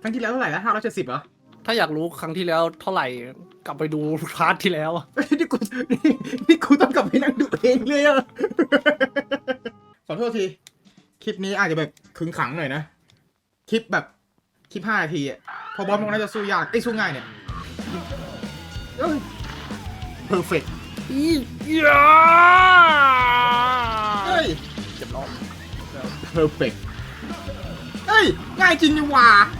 ครั้งที่แล้วเท่าไหร่นะห้าร้อยเจ็ดสิบเหรอถ้าอยากรู้ครั้งที่แล้วเท่าไหร่กลับไปดูพาร์ทที่แล้วอะเฮ้ยนี่กูนี่นี่กูต้องกลับไปนั่งดูเองเลยอะ ขอโทษที คลิปนี้อาจจะแบบขึงขังหน่อยนะ คลิปแบบคลิปห้านาทีอะพอบอสมันน่าจะสู้ยากไอ้ยสู้ง่ายเนี่ยเอ้ยเพอร์เฟกอียาเฮ้ยเจ็บร้อนเพอร์เฟกเฮ้ย ง่ายจริงนี่หว่าเฮ้ย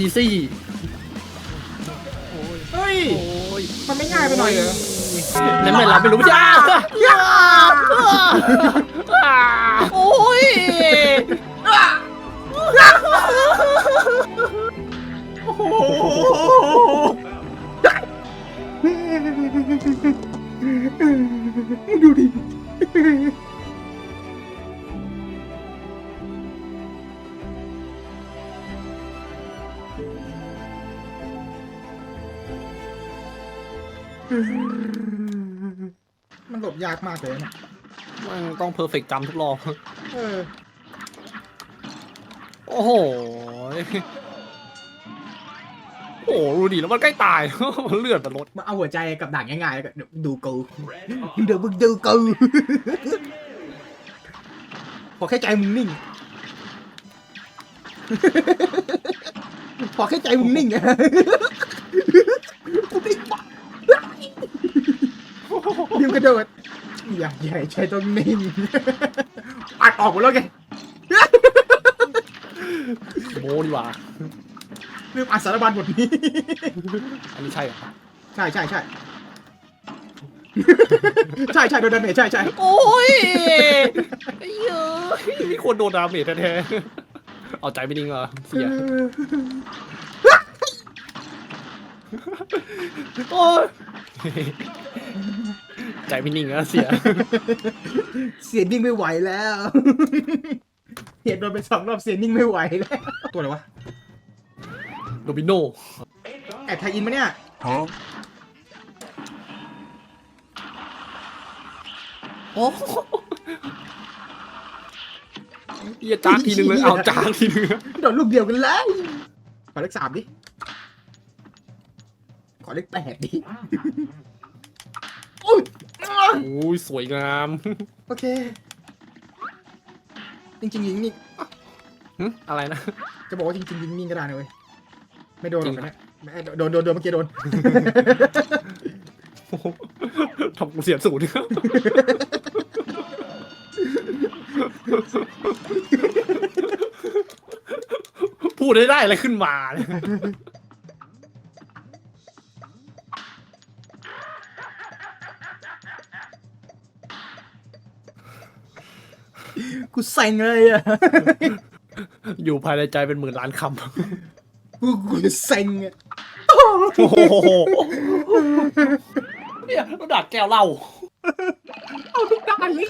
ลีซี่เฮ้ย โอ้ยมันไม่ง่ายไปหน่อยเหรอแล้วไม่รับไม่รู้ยาย่าโอ้ย มันหลบยากมากเลยนะมันต้องเพอร์เฟกต์จำทุกรอบเออ โอ้โห โอ้โหดูดิแล้วมันใกล้ตาย มันเลือดมันลดมาเอาหัวใจกับด่านง่ายๆแล้วก็เดี๋ยวดูกูเดี๋ยวมึงดูกูพอแค่ใจมึงนิ่ง พอแค่ใจมึงนิ่งอะกูนิ่งปะ ดิมกระโดดอย่าใหญ่ใจต้องนิ่งอัดออกหมดแล้วไงโมดีกว่าลืมอัดสารบัญบทนี้ อันนี้ใช่เหรอใช่ใช่ใช่ใช่ใช่โดนดาเมจใช่ใช่โอ้ยไอ้เหี้ยมีคนโดนดาเมจแท้ๆเอาใจไม่นิ่งเหรอเสียโอ้ย ใจไม่นิ่งอะเสีย เสียนิ่งไม่ไหวแล้วเห็นโดนไปสองรอบเสียนิ่งไม่ไหวแล้ว ตัวอะไรวะโดมิโนแอบไทยอินมาเนี่ยโอ้เหี้ยจ้ากทีนึงเลยเอาจ้ากทีนึงโดนลูกเดียวกันเลยขอเลขสามดิ ขอเลขแปดดิโอ้ยโอ้ยสวยงาม โอเค จริงๆยิงนี่หึอะไรนะ จะบอกว่าจริงๆยิงนี่ก็ได้นะเว้ยไม่โดนหรอกนะไม่โดนโดนโดนเมื่อกี้โดน โอ้โหทำกูเสียสูตรพูดได้ได้อะไรขึ้นมาเนี่ย กูเซ็งเลยอะอยู่ภายในใจเป็นหมื่นล้านคกูกูเซ็งอะำโอ้โหเนี่ยระดับแก้วเหล้าเอาทุกด้านเลย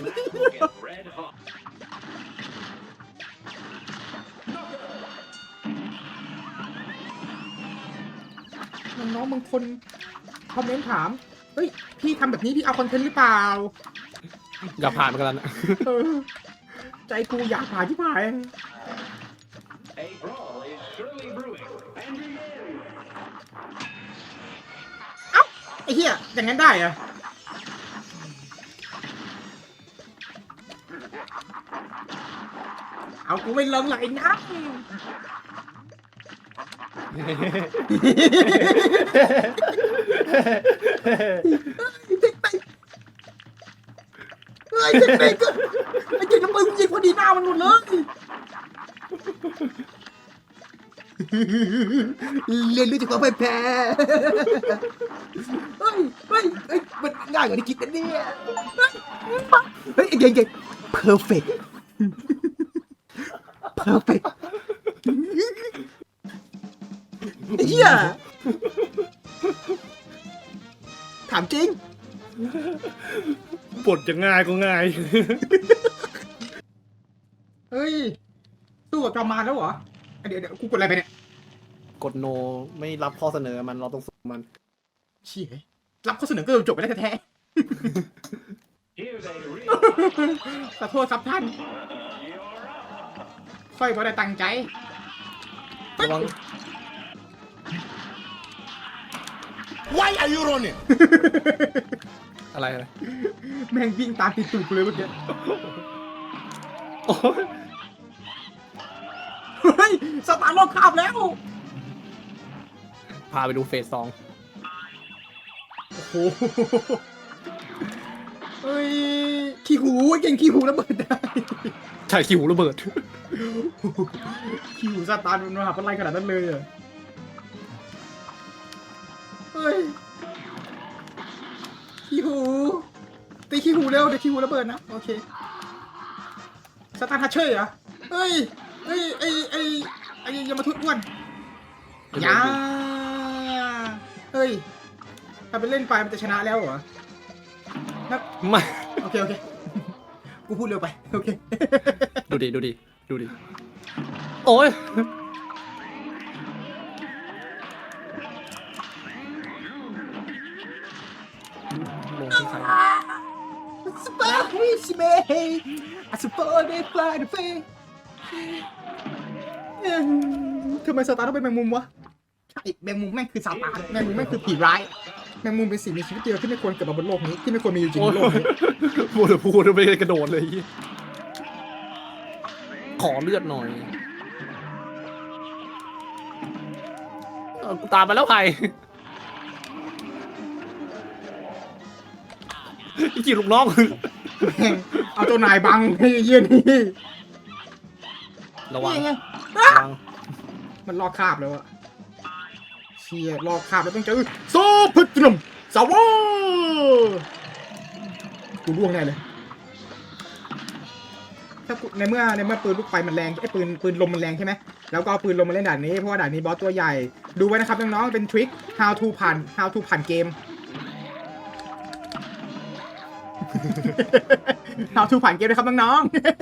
น้องๆบางคนคอมเมนต์ถาม เฮ้ย พี่ทำแบบนี้พี่เอาคอนเทนต์หรือเปล่า อย่าผ่านมากันแล้วนะเออ ใจกูอยากผ่าที่ผ่าน A brawl is surely brewing. And begin. ไอ้เหี้ยอย่างนั้นได้เหรอะเอากูไม่ลงหรอกไอ้นักเฮ้ยเด็กเด็ก ไอ้เจ๊น้ำมึงยิงพอดีหน้ามันหมดเลยเรียนรู้จากความพ่ายแพ้เฮ้ยเฮ้ยเฮ้ยมันง่ายกว่าที่คิดนะเนี่ยเฮ้ยเก่งเก่ง perfect perfect ไอ้เหี้ยถามจริงบทจะง่ายก็ง่าย ตู้กับจอมมารแล้วเหรอเดี๋ยวเดี๋ยวกูกดอะไรไปเนี่ยกดโนไม่รับข้อเสนอมันเราต้องสู้มันเชี่ยรับข้อเสนอก็จบไปแล้วแท้ Here's a real ๆขอโทษครับท่านค่อยบ่ได้ตั้งใจระวัง Why are you running? อะไรอะไรแม่งวิ่งตามติดตูดกูเลยเมื่อกี้โอ้ย เฮ้ยสตาร์ทรอบคาบแล้ว พาไปดูเฟสสองโอ้โหเฮ้ยขี้หูเก่งขี้หูระเบิดได้ใช่คิวระเบิด ขี้หูสตาร์ทมันมหาปลัยขนาดนั้นเลยเหรอเฮ้ยขี้หูตีขี้หูเร็วเดี๋ยวขี้หูระเบิดนะ โอเคสตาร์ททัชเชอร์เหรอเฮ้ย เฮ้ยไอ้ไอ้ไอ้ยามาทุดอ้วนยาเฮ้ย ถ้าไปเล่นไปมันจะชนะแล้วเหรอนับไม่โอเคโอเค กูพูดเร็วไป โอเค ดูดิ ดูดิ ดูดิ โอ้ยลงที่ใครสปาร์ชิเมย์อาสปอร์เดฟลายเดฟ ทำไมสตาร์ต้องเป็นแมงมุมวะใช่แมงมุมแม่งคือซาตานแมงมุมแม่งคือผีร้าย แมงมุมเป็นสิ่งมีชีวิตเดียวที่ไม่ควรเกิดมาบนโลกนี้ที่ไม่ควรมีอยู่จริงโอ้บยนโลกนี้พูดพูดไม่ได้กระโดดเลยขอเลือดหน่อยเออกูตามมาแล้วใครอีกี่ลูกน้อง แม่งเอาเจ้านายบังให้เยี่ยนี่ ระวัง นี่ไงระวัง มันลอกคราบแล้วอะเชียลอกคราบแล้วต้องเจอโซพึตรมสาวกูร่วงแน่เลย ถ้ากูในเมื่อในเมื่อปืนลูกไฟมันแรงไอ้ปืนปืนลมมันแรงใช่ไหมแล้วก็เอาปืนลมมาเล่นด่านนี้เพราะว่าด่านนี้บอสตัวใหญ่ ดูไว้นะครับน้องๆเป็นทริค how to ผ่าน how to ผ่านเกม how to ผ่านเกมเลยครับน้องๆเนี่ย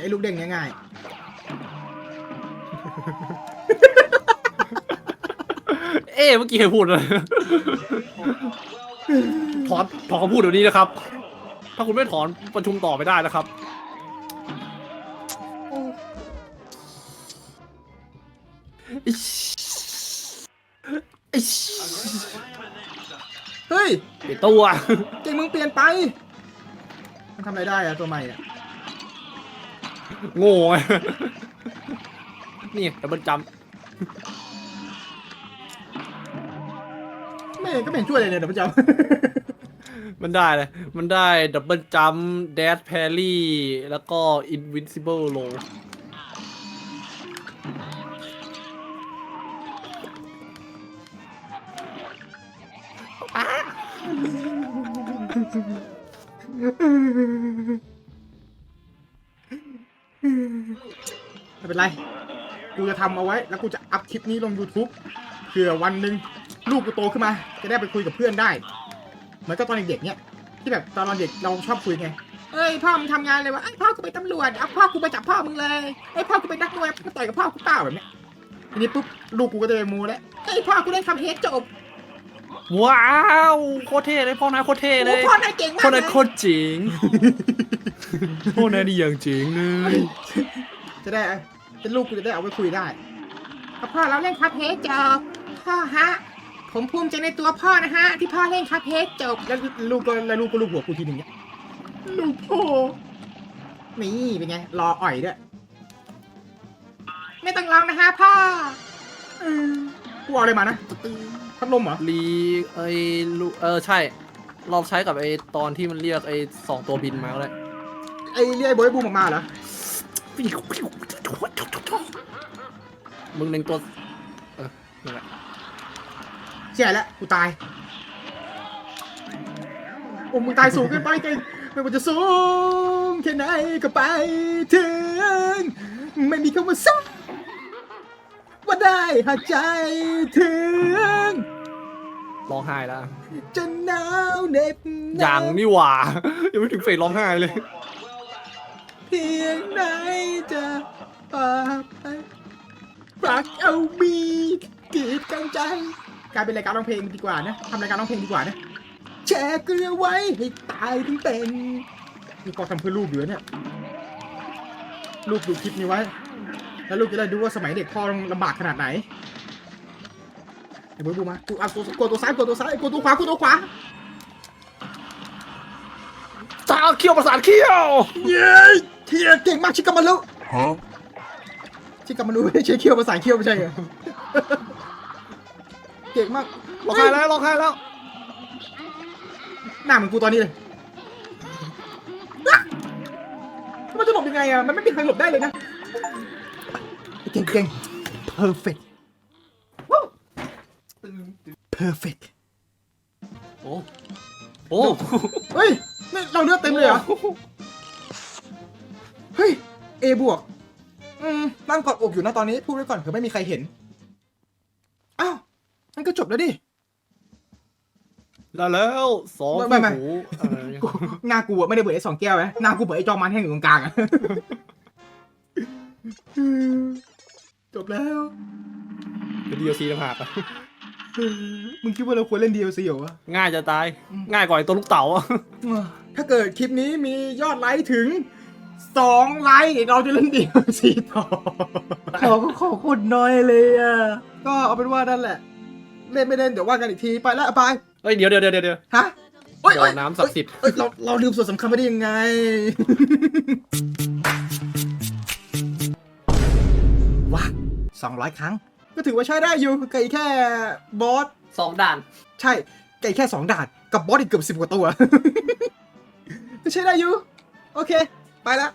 ไอ้ลูกเด้งเนี่ยง่ายเอ๊ะเมื่อกี้ใครพูดเลยถอนถอนคำพูดเดี๋ยวนี้นะครับ ถ้าคุณไม่ถอนประชุมต่อไม่ได้นะครับอิชอิชเฮ้ย เปลี่ยนตัว เก่งมึงเปลี่ยนไป มันทำอะไรได้อะตัวใหม่อะ โง่ไงนี่ดับเบิลจัมป์ไม่เห็นก็ไม่เห็นช่วยเลยเนี่ยเดี๋ยวมันจะมันได้เลย มันได้ดับเบิลจัมป์เดสแพรี่แล้วก็อินวินซิเบิลโลไไร กูจะทำเอาไว้ แล้วกูจะอัพคลิปนี้ลง YouTube เผื่อวันหนึ่งลูกกูโตขึ้นมา จะได้ไปคุยกับเพื่อนได้ เหมือนกับตอนเด็กๆเนี่ย ที่แบบตอนเด็กเราชอบคุยไง เอ้ยพ่อมึงทำงานเลยวะไอ้ยพ่อกูเป็นตำรวจเอาพ่อกูไปจับพ่อมึงเลยไอ้ยพ่อกูเป็นนักมวยมึงต่อยกับพ่อกูเปล่าแบบเนี้ย ทีนี้ปุ๊บลูกกูก็จะไปมูแล้วไอ้ยพ่อกูเล่นคำเฮดจบว้าวโคตรเท่เลยพ่อนายโคตรเท่เลโอ้ยพ่อนายเก่งมาพ่อกเลนายยโคตรเจ๋งพ่อนายนี่อย่างเจ๋งเลย จะได้ เป็นลูกกูจะได้เอาไปคุยได้พ่อเราเล่นคาเพจจบพ่อฮะ ผมภูมิใจในตัวพ่อนะฮะ ที่พ่อเล่นคาเพจจบแล้วลูกก็แล้วลูกก็ลูกหัวกูทีหนึ่งเนี่ยลูกพ่อนี่เป็นไง รออ่อยด้วย ไม่ต้องร้องนะฮะพ่อเออกูเอาอะไรมานะพัดลมเหรอรีไอ้ลูเออใช่ เราใช้กับไอ้ตอนที่มันเรียกไอ้สองตัวบินมาก็ได้ไอ้เรียกไอ้บอยบูมออกมาเหรอ มึงหนึ่งตัว เออนั่นแหละเชี่ยแล้วกูตาย โอ้มึงตายสูงเกินไปไงไม่ว่าจะสูงแค่ไหนก็ไปถึง ไม่มีคำว่าสูงว่าได้หายใจถึง ร้องไห้แล้ว จะหนาวเหน็บหนาวยังนี่หว่า ยังไม่ถึงเฟสร้องไห้เลย เพียงไหนจะ ปากไปรักเอามีกีดกันใจกลายเป็นรายการร้องเพลงดีกว่านะทำรายการร้องเพลงดีกว่านะแชร์เกลือไว้ให้ตายทั้งเป็นนี่ก็ทำเพื่อลูกอยู่นะเนี่ยลูกดูคลิปนี้ไว้ แล้วลูกจะได้ดูว่าสมัยเด็กพ่อต้องลำบากขนาดไหนไอ้บูบูมากูเอาตัวกดตัวซ้ายกดตัวซ้ายกดตัวขวากดตัวขวาจ้าเขี้ยวประสานเขี้ยวเย้เทียเก่งมากชิคกามารุ Huh? ชิคกามารุไม่ใช่เคี้ยวภาษาเคี้ยวไม่ใช่เหรอเก่งมากลองใครแล้วลองใครแล้ว หน้าเหมือนกูตอนนี้เลยอะมันจะหลบยังไงอะมันไม่มีทางหลบได้เลยนะเก่งเก่ง perfect ว้าว perfect โอ้โอ้เฮ้ยนี่เราเลือดเต็มเลยเหรอ เฮ้ย A บวก อืมนั่งกอดอกอยู่นะตอนนี้พูดไว้ก่อนเผื่อไม่มีใครเห็น อ้าวมันก็จบแล้วดิได้แล้วสองไม่ไม่หูอะไรกูหน้ากูอะไม่ได้เบื่อไอ้สองแก้วไหมหน้ากูเบื่อไอ้จอมันแห้งอยู่ตรงกลางอะ จบแล้ว เป็นดีโอซีต่างหากอะมึงคิดว่าเราควรเล่น DLC เหรอวะ ง่ายจะตายง่ายกว่าไอ้ตัวลูกเต๋าอะถ้าเกิดคลิปนี้มียอดไลค์ถึง สองไลค์เราจะเล่น DLC ต่อ ขอขอคนน้อยเลยอะ ก็เอาเป็นว่านั่นแหละ เล่นไม่เล่นเดี๋ยวว่ากันอีกทีไปแล้วไปเอ้ยเดี๋ยวเดี๋ยวเดี๋ยวเดี๋ยวฮะโอ้ยบ่โอ้อยน้ำศักดิ์สิทธิ์เอ้ยเราเราลืมส่วนสำคัญไปได้ยังไง ว้าสองร้อยครั้ง ก็ถือว่าใช้ได้อยู่ไก่แค่บอสสองด่าน ใช่ไก่แค่สองด่านกับบอสอีกเกือบสิบกว่าตัว ก็ใช้ได้อยู่ โอเค ไปละ